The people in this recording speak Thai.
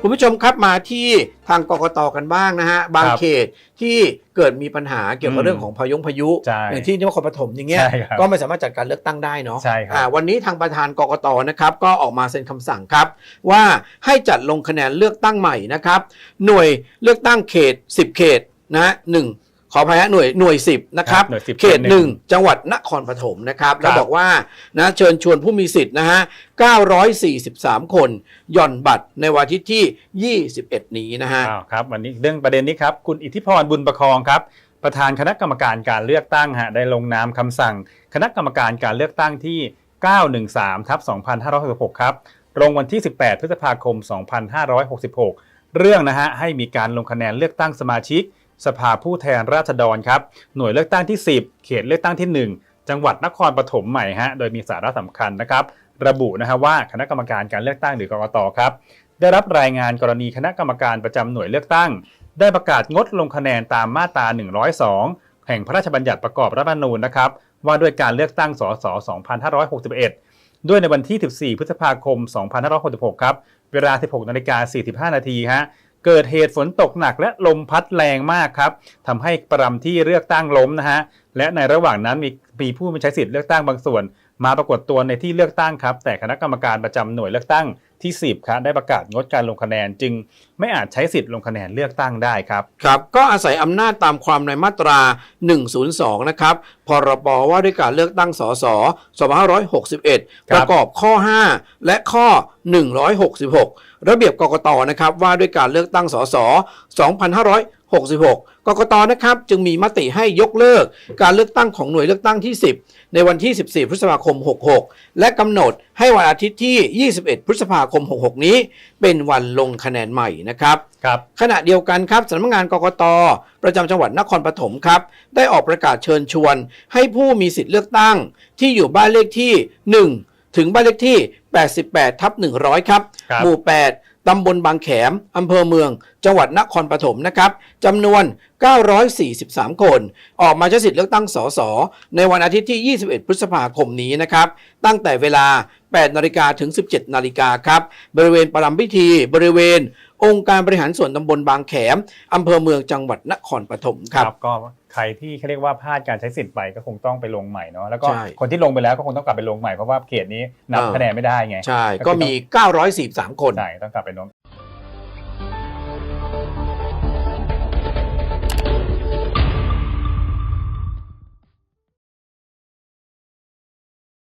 คุณผู้ชมครับมาที่ทางกกตกันบ้างนะฮะบางครับเขตที่เกิดมีปัญหาเกี่ยวกับอืมเรื่องของพายุพายุใช่อย่างที่นครปฐมอย่างเงี้ยใช่ครับก็ไม่สามารถจัดการเลือกตั้งได้เนาะใช่ครับอ่าวันนี้ทางประธานกกตนะครับก็ออกมาเซ็นคำสั่งครับ ว่าให้จัดลงคะแนนเลือกตั้งใหม่นะครับหน่วยเลือกตั้งเขต 10 เขตนะฮะหนึ่ง ขออภัยฮะหน่วยหน่วย10นะครับครับหน่วย10เขตหนึ่ง1จังหวัดนครปฐมนะครับ แล้วครับบอกว่านะเชิญชวนผู้มีสิทธิ์นะฮะ 943 คนหย่อนบัตรในวันอาทิตย์ที่ 21 นี้นะฮะอ้าวครับวันนี้เรื่องประเด็นนี้ครับ คุณอิทธิพรบุญประคองครับ ประธานคณะกรรมการการเลือกตั้งฮะได้ลงนามคำสั่ง คณะกรรมการการเลือกตั้งที่ 913ทับ2566 ครับลงวันที่ 18 พฤษภาคม 2566 เรื่องนะฮะให้มีการลงคะแนนเลือกตั้งสมาชิก สภาผู้แทนราษฎรครับ หน่วยเลือกตั้งที่ 10 เขตเลือกตั้งที่ 1 จังหวัดนครปฐมใหม่ฮะ โดยมีสาระสำคัญนะครับ ระบุนะฮะว่าคณะกรรมการการเลือกตั้งหรือกกตครับ ได้รับรายงานกรณีคณะกรรมการประจำหน่วยเลือกตั้ง ได้ประกาศงดลงคะแนนตามมาตรา 102 แห่งพระราชบัญญัติประกอบรัฐธรรมนูญนะครับ ว่าด้วยการเลือกตั้ง สส 2561 ด้วยในวันที่ 14 พฤษภาคม 2566 ครับ เวลา 16นาฬิกา45 นาทีฮะ เกิดเหตุฝนตกหนักและลมพัดแรงมากครับทำให้ประรำที่เลือกตั้งล้มนะฮะและในระหว่างนั้นมีมีผู้มีใช้สิทธิ์เลือกตั้งบางส่วน มาปรากฏตัวในที่เลือกตั้งครับ แต่คณะกรรมการประจำหน่วยเลือกตั้ง ที่ 10ครับได้ประกาศงดการลงคะแนน จึงไม่อาจใช้สิทธิ์ลงคะแนนเลือกตั้งได้ครับครับ ก็อาศัยอำนาจตามความในมาตรา 102 นะครับพรบว่าด้วยการเลือกตั้งสส2561ครับประกอบข้อ 5 และข้อ 166 ระเบียบกกตนะครับว่าด้วยการเลือกตั้งสส 2566 กกตนะครับจึงมีมติให้ยกเลิกการเลือกตั้งของหน่วยเลือกตั้งที่ 10 ในวันที่ 14 พฤษภาคม 66 และกำหนดให้วันอาทิตย์ที่ 21 พฤษภาคม 66 นี้เป็นวันลงคะแนนใหม่นะครับครับขณะเดียวกันครับสำนักงานกกต ประจำจังหวัดนครปฐมครับ ได้ออกประกาศเชิญชวน ให้ผู้มีสิทธิ์เลือกตั้ง ที่อยู่บ้านเลขที่ 1 ถึงบ้านเลขที่ 88ทับ100 ครับครับหมู่ 8 ตำบลบางแขม อำเภอเมือง จังหวัดนครปฐมนะครับจำนวน 943 คน ออกมาใช้สิทธิ์เลือกตั้งสส ในวันอาทิตย์ที่ 21 พฤษภาคมนี้นะครับ ตั้งแต่เวลา 8 นาฬิกาถึง 17 นาฬิกาครับ บริเวณประลำพิธี บริเวณ องค์การบริหารส่วนตำบลบางแขมอำเภอเมืองจังหวัดนครปฐมครับ ก็ใครที่เขาเรียกว่าพลาดการใช้สิทธิ์ไปก็คงต้องไปลงใหม่เนาะแล้วก็ใช่ คนที่ลงไปแล้วก็คงต้องกลับไปลงใหม่เพราะว่าเขตนี้นับเออคะแนนไม่ได้ไงใช่ ก็ก็คือมี 943 คน ใช่ต้องกลับไปลง